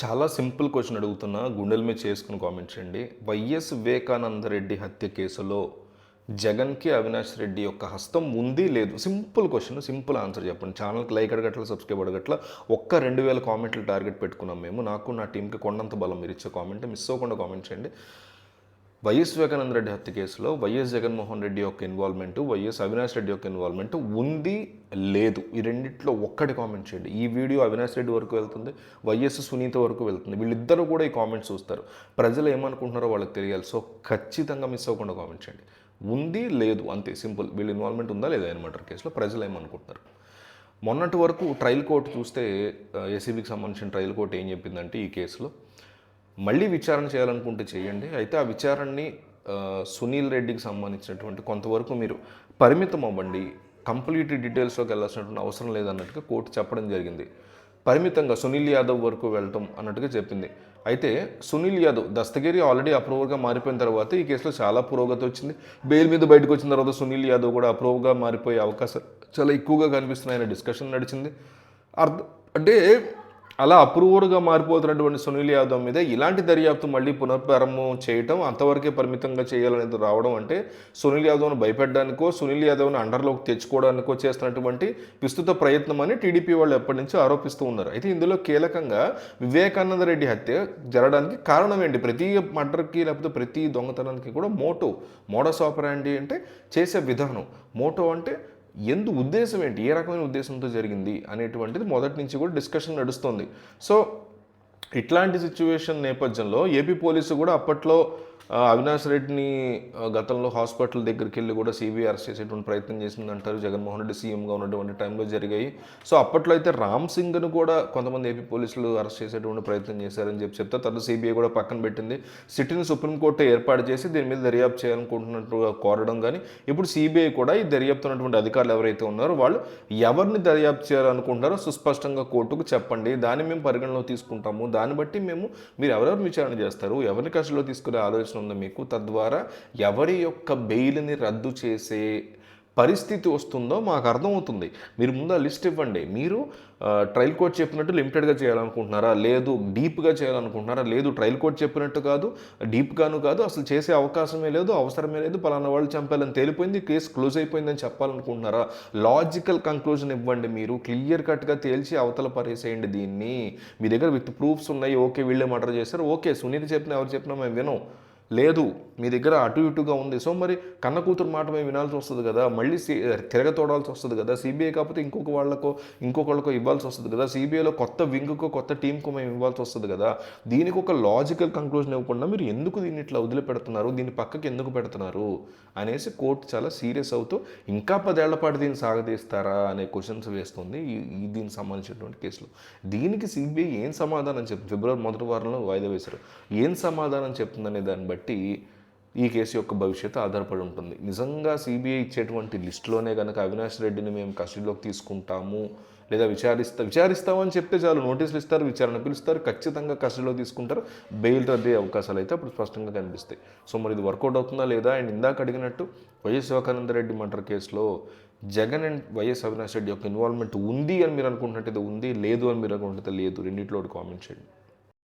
చాలా simple question అడుగుతున్నా గుండెల మీద చేసుకుని కామెంట్ చేయండి. వైఎస్ వివేకానంద రెడ్డి హత్య కేసులో జగన్కి అవినాష్ రెడ్డి యొక్క హస్తం ఉంది లేదు? సింపుల్ క్వశ్చన్ సింపుల్ ఆన్సర్ చెప్పండి. ఛానల్కి లైక్ అడగట్ల సబ్స్క్రైబ్ అడగట్ల? ఒక్క రెండు వేల కామెంట్లు టార్గెట్ పెట్టుకున్నాం మేము. నాకు నా టీంకి కొండంత బలం మీరు ఇచ్చే కామెంట్ మిస్ అవ్వకుండా కామెంట్ చేయండి. వైఎస్ వివేకానంద రెడ్డి హత్య కేసులో వైఎస్ జగన్మోహన్ రెడ్డి యొక్క ఇన్వాల్వ్మెంట్ వైఎస్ అవినాష్ రెడ్డి యొక్క ఇన్వాల్వ్మెంట్ ఉంది లేదు. ఈ రెండిట్లో ఒక్కటి కామెంట్ చేయండి. ఈ వీడియో అవినాష్ రెడ్డి వరకు వెళ్తుంది వైఎస్ సునీత వరకు వెళ్తుంది. వీళ్ళిద్దరూ కూడా ఈ కామెంట్స్ చూస్తారు. ప్రజలు ఏమనుకుంటున్నారో వాళ్ళకి తెలియాలి. సో ఖచ్చితంగా మిస్ అవ్వకుండా కామెంట్ చేయండి. ఉంది లేదు. అంతే సింపుల్. వీళ్ళ ఇన్వాల్వ్మెంట్ ఉందా లేదా అనమాట కేసులో ప్రజలు ఏమనుకుంటున్నారు? మొన్నటి వరకు ట్రయల్ కోర్టు చూస్తే ఏసీబీకి సంబంధించిన ట్రయల్ కోర్టు ఏం చెప్పిందంటే ఈ కేసులో మళ్ళీ విచారణ చేయాలనుకుంటే చేయండి. అయితే ఆ విచారణని సునీల్ రెడ్డికి సంబంధించినటువంటి కొంతవరకు మీరు పరిమితం అవ్వండి. కంప్లీట్ డీటెయిల్స్లోకి వెళ్ళాల్సినటువంటి అవసరం లేదన్నట్టుగా కోర్టు చెప్పడం జరిగింది. పరిమితంగా సునీల్ యాదవ్ వరకు వెళ్ళటం అన్నట్టుగా చెప్పింది. అయితే సునీల్ యాదవ్ దస్తగిరి ఆల్రెడీ అప్రూవర్గా మారిపోయిన తర్వాత ఈ కేసులో చాలా పురోగతి వచ్చింది. బెయిల్ మీద బయటకు వచ్చిన తర్వాత సునీల్ యాదవ్ కూడా అప్రూవ్గా మారిపోయే అవకాశాలు చాలా ఎక్కువగా కనిపిస్తున్నాయన్న డిస్కషన్ నడిచింది. అర్థం అంటే అలా అప్రూవర్గా మారిపోతున్నటువంటి సునీల్ యాదవ్ మీద ఇలాంటి దర్యాప్తు మళ్ళీ పునఃప్రారంభం చేయటం అంతవరకే పరిమితంగా చేయాలనేది రావడం అంటే సునీల్ యాదవ్ను భయపెట్టడానికో సునీల్ యాదవ్ను అండర్లోకి తెచ్చుకోవడానికో చేస్తున్నటువంటి విస్తృత ప్రయత్నం అని టీడీపీ వాళ్ళు ఎప్పటి నుంచో ఆరోపిస్తూ ఉన్నారు. అయితే ఇందులో కీలకంగా వివేకానంద రెడ్డి హత్య జరగడానికి కారణం ఏంటి? ప్రతి మర్డర్కి లేకపోతే ప్రతి దొంగతనానికి కూడా మోటో మోడస్ ఆపరాండి అంటే చేసే విధానం. మోటో అంటే ఎందు ఉద్దేశం ఏంటి? ఏ రకమైన ఉద్దేశంతో జరిగింది అనేటువంటిది మొదటి నుంచి కూడా డిస్కషన్ నడుస్తుంది. సో ఇట్లాంటి సిచ్యువేషన్ నేపథ్యంలో ఏపీ పోలీసు కూడా అప్పట్లో అవినాష్ రెడ్డిని గతంలో హాస్పిటల్ దగ్గరికి వెళ్ళి కూడా సిబిఐ అరెస్ట్ చేసేటువంటి ప్రయత్నం చేసింది అంటారు జగన్మోహన్ రెడ్డి సీఎంగా ఉన్నటువంటి టైంలో జరిగాయి. సో అప్పట్లో అయితే రామ్ సింగ్ను కూడా కొంతమంది ఏపీ పోలీసులు అరెస్ట్ చేసేటువంటి ప్రయత్నం చేశారని చెప్పి చెప్తే తర్వాత సిబిఐ కూడా పక్కన పెట్టింది. సిటీని సుప్రీంకోర్టు ఏర్పాటు చేసి దీని మీద దర్యాప్తు చేయాలనుకుంటున్నట్టుగా కోరడం కానీ ఇప్పుడు సిబిఐ కూడా ఈ దర్యాప్తు ఉన్నటువంటి అధికారులు ఎవరైతే ఉన్నారో వాళ్ళు ఎవరిని దర్యాప్తు చేయాలనుకుంటారో సుస్పష్టంగా కోర్టుకు చెప్పండి. దాన్ని మేము పరిగణలో తీసుకుంటాము. దాన్ని బట్టి మేము మీరు ఎవరెవరు విచారణ చేస్తారు? ఎవరిని కష్టంలో తీసుకునే ఆలోచన ఉందో మీకు. తద్వారా ఎవరి యొక్క బెయిల్ని రద్దు చేసే పరిస్థితి వస్తుందో మాకు అర్థమవుతుంది. మీరు ముందు ఆ లిస్ట్ ఇవ్వండి. మీరు ట్రయల్ కోర్ట్ చెప్పినట్టు లిమిటెడ్గా చేయాలనుకుంటున్నారా? లేదు డీప్గా చేయాలనుకుంటున్నారా? లేదు ట్రయల్ కోర్ట్ చెప్పినట్టు కాదు డీప్గాను కాదు అసలు చేసే అవకాశమే లేదు అవసరమే లేదు పలానా వాళ్ళు చంపాలని తేలిపోయింది కేసు క్లోజ్ అయిపోయిందని చెప్పాలనుకుంటున్నారా? లాజికల్ కంక్లూజన్ ఇవ్వండి మీరు. క్లియర్ కట్గా తేల్చి అవతల పరేసేయండి దీన్ని. మీ దగ్గర విత్ ప్రూఫ్స్ ఉన్నాయి ఓకే వీళ్ళే మర్డర్ చేశారు. ఓకే సునీత చెప్పిన ఎవరు చెప్పినా మేము వినం. లేదు మీ దగ్గర అటు ఇటుగా ఉంది. సో మరి కన్న కూతురు మాట మేము వినాల్సి వస్తుంది కదా. మళ్ళీ తిరగ తిరగతోడాల్సి వస్తుంది కదా. సిబిఐ కాకపోతే ఇంకొక వాళ్ళకో ఇంకొకళ్ళకో ఇవ్వాల్సి వస్తుంది కదా. సిబిఐలో కొత్త వింగ్కో కొత్త టీంకో మేము ఇవ్వాల్సి వస్తుంది కదా. దీనికి ఒక లాజికల్ కంక్లూజన్ ఇవ్వకుండా మీరు ఎందుకు దీన్ని ఇట్లా వదిలిపెడుతున్నారు? దీన్ని పక్కకి ఎందుకు పెడుతున్నారు? అనేసి కోర్టు చాలా సీరియస్ అవుతూ ఇంకా పదేళ్ళ పాటు దీన్ని సాగదీస్తారా అనే క్వశ్చన్స్ వేస్తుంది ఈ దీనికి సంబంధించినటువంటి కేసులో. దీనికి సిబిఐ ఏం సమాధానం చెప్తుంది ఫిబ్రవరి మొదటి వారంలో వాయిదా వేశారు. ఏం సమాధానం చెప్తుందనే దాన్ని బట్టి ఈ కేసు యొక్క భవిష్యత్తు ఆధారపడి ఉంటుంది. నిజంగా సిబిఐ ఇచ్చేటువంటి లిస్టులోనే కనుక అవినాష్ రెడ్డిని మేము కస్టడీలోకి తీసుకుంటాము లేదా విచారిస్తా విచారిస్తామని చెప్తే చాలు. నోటీసులు ఇస్తారు విచారణ పిలుస్తారు ఖచ్చితంగా కస్టడీలో తీసుకుంటారు. బెయిల్ రద్దే అవకాశాలు అయితే అప్పుడు స్పష్టంగా కనిపిస్తాయి. సో మరి ఇది వర్కౌట్ అవుతుందా లేదా? అండ్ ఇందాక అడిగినట్టు వైఎస్ రెడ్డి మర్డర్ కేసులో జగన్ అండ్ వైఎస్ అవినాష్ రెడ్డి యొక్క ఇన్వాల్వ్మెంట్ ఉంది అని మీరు అనుకుంటున్నట్టయితే ఉంది లేదు అని మీరు అనుకుంటే లేదు. రెండింటిలో ఒకటి కామెంట్ చేయండి.